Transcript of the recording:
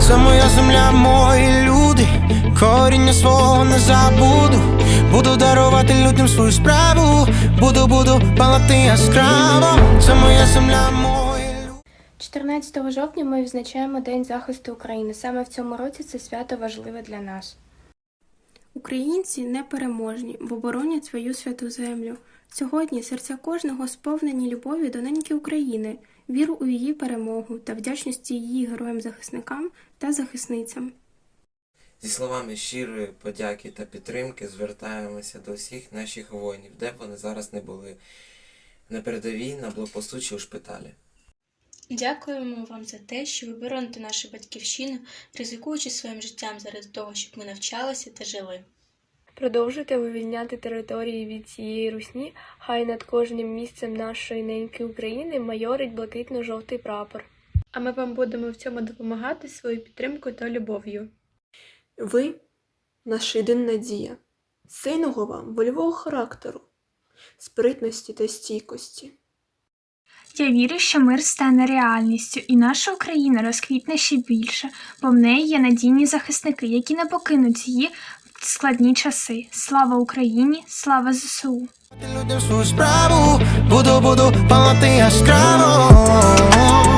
Це моя земля, мої люди. Коріння свого не забуду. Буду дарувати людям свою справу. Буду, буду палати яскраво. Це моя земля, мої люди. 14 жовтня ми відзначаємо День захисту України. Саме в цьому році це свято важливе для нас. Українці непереможні, бо боронять свою святу землю. Сьогодні серця кожного сповнені любові до неньки України, віру у її перемогу та вдячності її героям-захисникам та захисницям. Зі словами щирої подяки та підтримки звертаємося до всіх наших воїнів, де б вони зараз не були на передовій, на блокпосту чи у шпиталі. Дякуємо вам за те, що ви бороните нашу батьківщину, ризикуючи своїм життям заради того, щоб ми навчалися та жили. Продовжуйте вивільняти території від цієї русні, хай над кожним місцем нашої неньки України майорить блакитно-жовтий прапор. А ми вам будемо в цьому допомагати своєю підтримкою та любов'ю. Ви наша єдина надія, сильного вам вольового характеру, спритності та стійкості. Я вірю, що мир стане реальністю, і наша Україна розквітне ще більше, бо в неї є надійні захисники, які не покинуть її в складні часи. Слава Україні! Слава ЗСУ! Свою справу. Буду, буду палати яскраво.